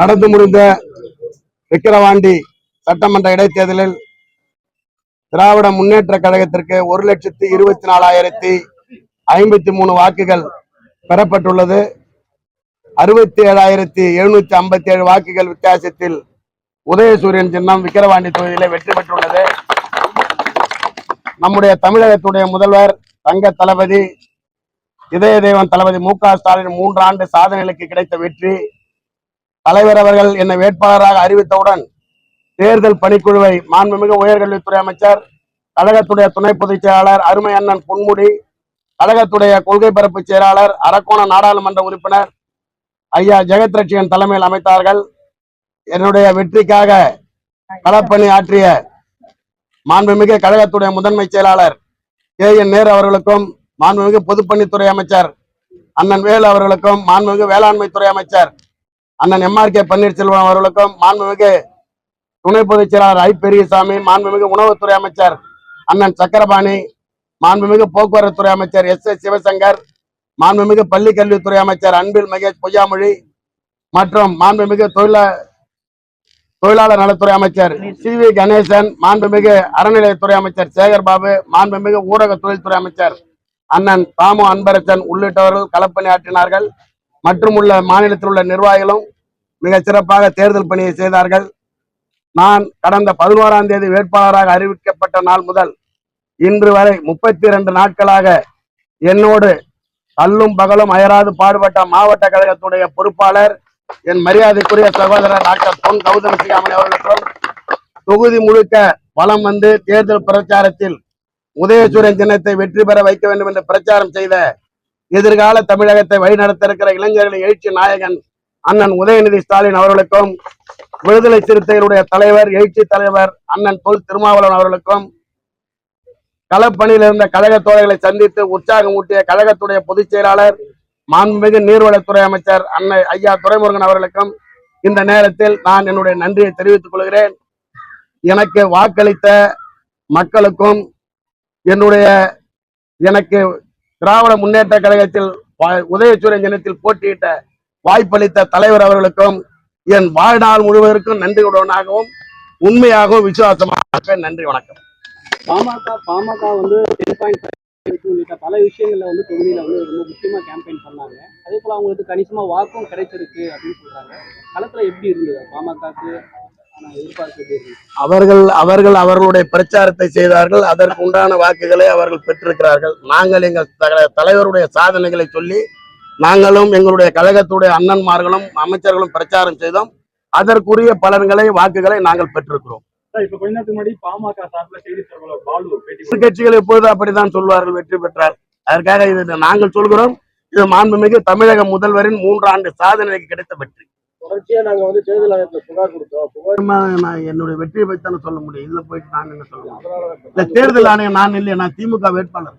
நடந்து முடிந்த விக்கிரவாண்டி சட்டமன்ற இடைத்தேர்தலில் திராவிட முன்னேற்ற கழகத்திற்கு ஒரு லட்சத்தி இருபத்தி நாலாயிரத்தி ஐம்பத்தி மூணு வாக்குகள் பெறப்பட்டுள்ளது. அறுபத்தி ஏழாயிரத்தி எழுநூத்தி ஐம்பத்தி ஏழு வாக்குகள் வித்தியாசத்தில் உதயசூரியன் சின்னம் விக்கிரவாண்டி தொகுதியில வெற்றி பெற்றுள்ளது. நம்முடைய தமிழகத்துடைய முதல்வர் தங்க தளபதி இதய தெய்வம் தளபதி மு க ஸ்டாலின் மூன்று ஆண்டு சாதனைகளுக்கு கிடைத்த வெற்றி. தலைவர் அவர்கள் என்னை வேட்பாளராக அறிவித்தவுடன் தேர்தல் பணிக்குழுவை மாண்புமிகு உயர்கல்வித்துறை அமைச்சர் கழகத்துடைய துணை பொதுச் செயலாளர் அருமை அண்ணன் பொன்முடி கழகத்துடைய கொள்கை பரப்பு செயலாளர் அரக்கோண நாடாளுமன்ற உறுப்பினர் ஐயா ஜெகத் ரட்சியன் தலைமையில் அமைத்தார்கள். என்னுடைய வெற்றிக்காக களப்பணி ஆற்றிய மாண்புமிகு கழகத்துடைய முதன்மை செயலாளர் கே என் நேரு அவர்களுக்கும் மாண்புமிகு பொதுப்பணித்துறை அமைச்சர் அண்ணன் வேலு அவர்களுக்கும் மாண்புமிகு வேளாண்மைத்துறை அமைச்சர் அண்ணன் எம்ஆர் கே பன்னீர்செல்வம் அவர்களுக்கும் மாண்புமிகு துணை பொதுச் செயலாளர் ஐ பெரியசாமி மாண்புமிகு உணவுத்துறை அமைச்சர் அண்ணன் சக்கரபாணி மாண்புமிகு போக்குவரத்துறை அமைச்சர் எஸ் எஸ் சிவசங்கர் மாண்புமிகு பள்ளி கல்வித்துறை அமைச்சர் அன்பில் மகேஷ் பொய்யாமொழி மற்றும் மாண்புமிகு தொழில தொழிலாளர் நலத்துறை அமைச்சர் சி வி கணேசன் மாண்புமிகு அறநிலையத்துறை அமைச்சர் சேகர் பாபு மாண்புமிகு ஊரக தொழில்துறை அமைச்சர் அண்ணன் தாமு அன்பரசன் உள்ளிட்டவர்கள் களப்பணியாற்றினார்கள் மற்றும் உள்ள மாநிலத்தில் உள்ள நிர்வாகிகளும் மிக சிறப்பாக தேர்தல் பணியை செய்தார்கள். நான் கடந்த பதினோராம் தேதி வேட்பாளராக அறிவிக்கப்பட்ட நாள் முதல் இன்று வரை முப்பத்தி இரண்டு நாட்களாக என்னோடு அல்லும் பகலும் அயராது பாடுபட்ட மாவட்ட கழகத்துடைய பொறுப்பாளர் என் மரியாதைக்குரிய சகோதரர் டாக்டர் பொன் கௌதம் சிகாமணி அவர்களுக்கும் தொகுதி முழுக்க வளம் வந்து தேர்தல் பிரச்சாரத்தில் உதயசூரியன் சின்னத்தை வெற்றி பெற வைக்க வேண்டும் என்று பிரச்சாரம் செய்த எதிர்கால தமிழகத்தை வழிநடத்த இருக்கிற இளைஞர்களின் எழுச்சி நாயகன் அண்ணன் உதயநிதி ஸ்டாலின் அவர்களுக்கும் விடுதலை சிறுத்தைகளுடைய தலைவர் எழுச்சி தலைவர் அண்ணன் தொல் திருமாவளவன் அவர்களுக்கும் களப்பணியில் இருந்த கழக தோழர்களை சந்தித்து உற்சாகம் ஊட்டிய கழகத்துடைய பொதுச் செயலாளர் மாண்புமிகு நீர்வளத்துறை அமைச்சர் அன்னை ஐயா துரைமுருகன் அவர்களுக்கும் இந்த நேரத்தில் நான் என்னுடைய நன்றியை தெரிவித்துக் கொள்கிறேன். எனக்கு வாக்களித்த மக்களுக்கும் என்னுடைய எனக்கு திராவிட முன்னேற்ற கழகத்தில் வா- உதயசூரியன் போட்டியிட்ட வாய்ப்பளித்த தலைவர் அவர்களுக்கும் என் வாழ்நாள் முழுவதற்கும் நன்றியுடனாகவும் உண்மையாகவும் விசுவாசமாக நன்றி வணக்கம். பாமக பாமக வந்து டென் பாயிண்ட் உள்ளிட்ட பல விஷயங்கள்ல வந்து தொகுதியில வந்து ரொம்ப முக்கியமா கேம்பெயின் பண்ணாங்க. அதே போல அவங்களுக்கு கணிசமா வாக்கும் கிடைச்சிருக்கு அப்படின்னு சொல்றாங்க. களத்துல எப்படி இருந்தது? பாமகக்கு அவர்கள் அவர்கள் அவர்களுடைய பிரச்சாரத்தை செய்தார்கள். அதற்கு உண்டான வாக்குகளை அவர்கள் பெற்றிருக்கிறார்கள். நாங்கள் எங்கள் தலைவருடைய சாதனைகளை சொல்லி நாங்களும் எங்களுடைய கழகத்துடைய அண்ணன்மார்களும் அமைச்சர்களும் பிரச்சாரம் செய்தோம். அதற்குரிய பலன்களை வாக்குகளை நாங்கள் பெற்றிருக்கிறோம். எதிர்க்கட்சிகள் எப்பொழுது அப்படித்தான் சொல்வார்கள் வெற்றி பெற்றார். அதற்காக இது நாங்கள் சொல்கிறோம். இது மாண்புமிகு தமிழக முதல்வரின் மூன்று ஆண்டு சாதனைக்கு கிடைத்த வெற்றி. தொடர்ச்சியா நாங்க வந்து தேர்தல் ஆணையத்துல புகார் கொடுத்தோம். புகார் நான் என்னுடைய வெற்றியை பற்றி தானே சொல்ல முடியும். இதுல போயிட்டு நான் என்ன சொல்ல முடியும்? இல்ல தேர்தல் ஆணையம் நான் இல்லையா நான் திமுக வேட்பாளர்.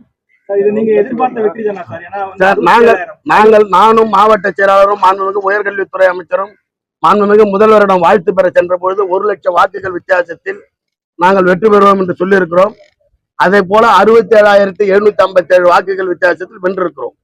நாங்கள் நாங்கள் நானும் மாவட்ட செயலாளரும் மாண்புமிகு உயர்கல்வித்துறை அமைச்சரும் மாண்புமிகு முதல்வரிடம் வாழ்த்து பெற சென்ற பொழுது ஒரு லட்சம் வாக்குகள் வித்தியாசத்தில் நாங்கள் வெற்றி பெறுவோம் என்று சொல்லியிருக்கிறோம். அதே போல அறுபத்தி ஏழாயிரத்தி எழுநூத்தி ஐம்பத்தி ஏழு வாக்குகள் வித்தியாசத்தில் வென்றிருக்கிறோம்.